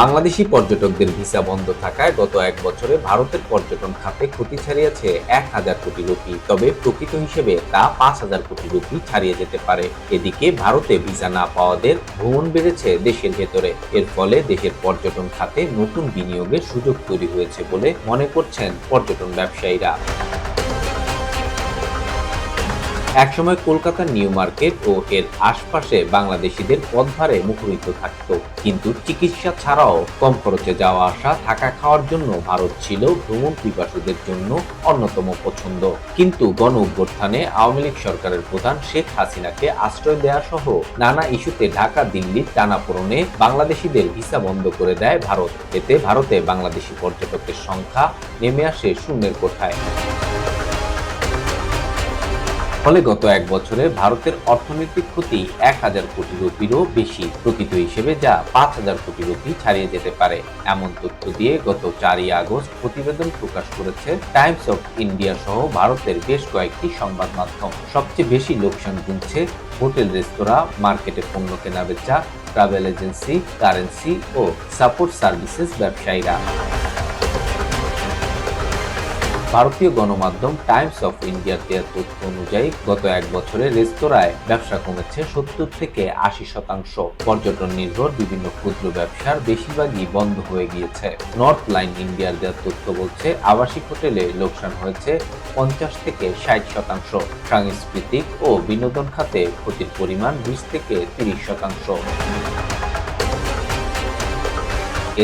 বাংলাদেশি পর্যটকদের ভিসা বন্ধ থাকায় গত এক বছরে ভারতের পর্যটন খাতে ক্ষতি ছাড়িয়েছে এক হাজার কোটি রুপি। তবে প্রকৃত হিসেবে তা পাঁচ হাজার কোটি রুপি ছাড়িয়ে যেতে পারে। এদিকে ভারতে ভিসা না পাওয়াদের ভ্রমণ বেড়েছে দেশের ভেতরে। এর ফলে দেশের পর্যটন খাতে নতুন বিনিয়োগের সুযোগ তৈরি হয়েছে বলে মনে করছেন পর্যটন ব্যবসায়ীরা। একসময় কলকাতার নিউ মার্কেট ও এর আশপাশে বাংলাদেশিদের পথভারে মুখরিত থাকত। কিন্তু চিকিৎসা ছাড়াও কম খরচে যাওয়া আসা, থাকা খাওয়ার জন্য ভারত ছিল ভ্রমণ পিপাসুদের জন্য অন্যতম পছন্দ। কিন্তু গণ অভ্যুত্থানে আওয়ামী লীগ সরকারের প্রধান শেখ হাসিনাকে আশ্রয় দেওয়া সহ নানা ইস্যুতে ঢাকা দিল্লির টানাপোড়নে বাংলাদেশিদের ভিসা বন্ধ করে দেয় ভারত। এতে ভারতে বাংলাদেশি পর্যটকের সংখ্যা নেমে আসে শূন্যের কোঠায়। ফলে গত এক বছরে ভারতের অর্থনৈতিক ক্ষতি এক হাজার কোটি রুপিরও বেশি। প্রকৃত হিসেবে যা পাঁচ হাজার কোটি রুপি ছাড়িয়ে যেতে পারে। এমন তথ্য দিয়ে গত চারই আগস্ট প্রতিবেদন প্রকাশ করেছে টাইমস অফ ইন্ডিয়া সহ ভারতের বেশ কয়েকটি সংবাদ মাধ্যম। সবচেয়ে বেশি লোকসান গুনছে হোটেল, রেস্তোরাঁ, মার্কেটে পণ্য কেনাবেচা ট্রাভেল এজেন্সি, কারেন্সি ও সাপোর্ট সার্ভিসেস ব্যবসায়ীরা। ভারতীয় গণমাধ্যম টাইমস অফ ইন্ডিয়ার দেওয়া তথ্য অনুযায়ী গত এক বছরে রেস্তোরাঁয় ব্যবসা কমেছে সত্তর থেকে আশি শতাংশ। পর্যটন নির্ভর বিভিন্ন ক্ষুদ্র ব্যবসার বেশিরভাগই বন্ধ হয়ে গিয়েছে। নর্থ লাইন ইন্ডিয়ার দেওয়া তথ্য বলছে, আবাসিক হোটেলে লোকসান হয়েছে পঞ্চাশ থেকে ষাট শতাংশ। সাংস্কৃতিক ও বিনোদন খাতে ক্ষতির পরিমাণ বিশ থেকে তিরিশ শতাংশ।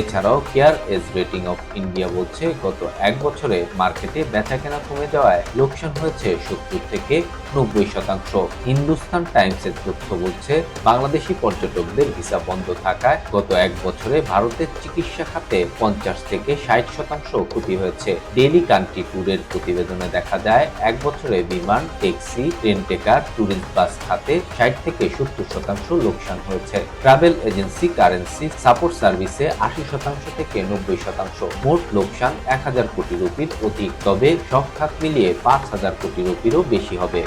এছাড়াও care edge rating of India বলছে, গত এক বছরে মার্কেটে বেচাকেনা কমে যাওয়ায় লোকসান হয়েছে সত্তর থেকে নব্বই শতাংশ। হিন্দুস্তান টাইমসের তথ্য বলছে, বাংলাদেশি পর্যটকদের ভিসা বন্ধ থাকায় গত এক বছরে ভারতের চিকিৎসা খাতে পঞ্চাশ থেকে ষাট শতাংশ ক্ষতি হয়েছে। ডেলি কান্ট্রি ট্যুরের প্রতিবেদনে দেখা যায়, এক বছরে বিমান, ট্যাক্সি, ট্রেন টেকার, ট্যুরিস্ট বাস খাতে ষাট থেকে সত্তর শতাংশ লোকসান হয়েছে। ট্রাভেল এজেন্সি কারেন্সি সাপোর্ট সার্ভিসে আশি শতাংশ থেকে নব্বই শতাংশ। মোট লোকসান এক হাজার কোটি রুপির অধিক তবে সব খাত মিলিয়ে পাঁচ হাজার কোটি রুপিরও বেশি হবে।